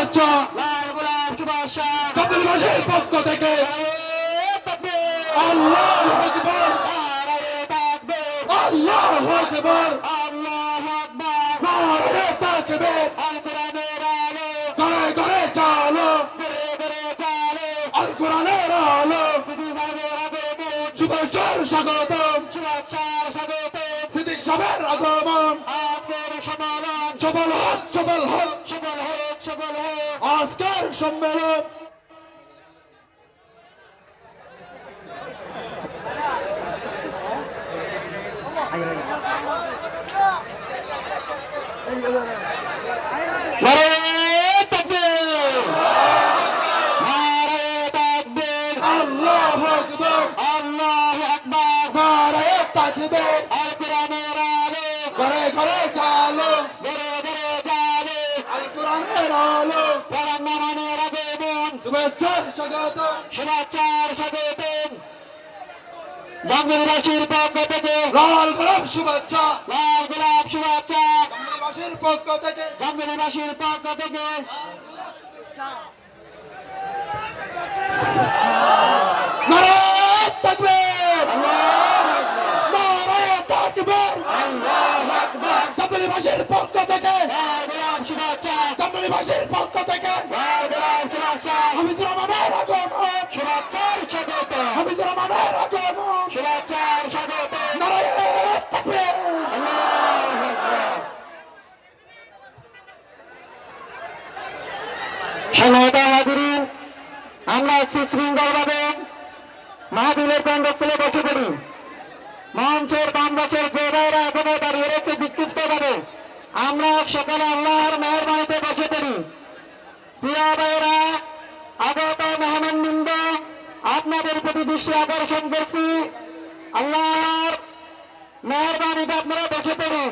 শুভেচ্ছা লাল গোলাপ শুভেচ্ছা কাদিরবাসীর পক্ষ থেকে? আল্লাহ আকবর। আল্লাহ আকবর। আল্লাহু আকবার। নারে তাকবীর। আল কোরআনের আলো। ঘরে ঘরে চালো। ঘরে ঘরে চালো। আল কোরআনের আলো। সিদ্ধি সাহেবের আগমন। শুভেচ্ছার স্বাগতম। শুভেচ্ছার স্বাগত সিদ্দিক সাহেবের আগমন। আজকের সম্মেলন সফল হোক সফল হোক। আজকের সম্মেলন। ঘরে ঘরে চালো। ঘরে শুভেচ্ছার স্বাগত জাঙ্গিরবাসীর পক্ষ থেকে লাল গোলাপ শুভেচ্ছা। লাল গোলাপ শুভেচ্ছা। কাদিরবাসীর পক্ষ থেকে। জাঙ্গিরবাসীর পক্ষ থেকে। পক্ষ থেকে। গোলাপ পক্ষ থেকে। শুভেচ্ছা হাফিজুর রহমানের আগমন। শুভেচ্ছার স্বাগত। হাফিজুর রহমানের আগমন। স্বাগত। হাজিরিন আমরা সুশৃঙ্খলভাবে মাহবিলের প্যান্ডস্থলে বসে পড়ি। মঞ্চের বাম পাশের যে ভাইরা এখনও দাঁড়িয়ে রয়েছে বিক্ষিপ্ত ভাবে আমরা সকালে আল্লাহর মেহরবানিতে বসে পড়ি। প্রিয় ভাইরা আগত মেহমান বৃন্দ আপনাদের প্রতি দৃষ্টি আকর্ষণ করছি আল্লাহর মেহরবানিতে আপনারা বসে পড়ুন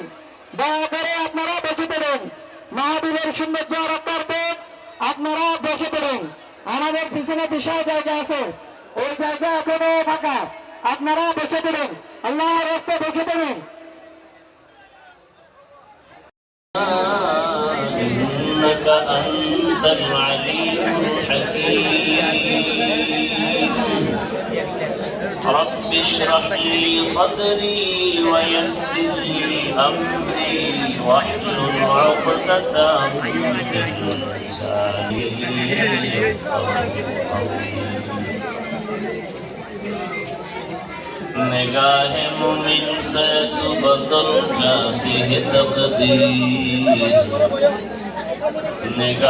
দয়া করে আপনারা বসে পড়ুন মাহবিলের সৌন্দর্য রক্ষার্থে আপনারা বসে পড়ুন আমাদের পিছনে বিশাল জায়গা আছে ওই জায়গা এখনো ফাঁকা আপনারা বসে পড়ুন আল্লাহ রাস্তা বসে পড়ুন إنك أنت العليم الحكيم رب اشرح لي صدري ويسر لي أمري واحلل عقدة من لساني نگاہ مومن سے تو بدل جاتی ہے تقدیر. نگاہ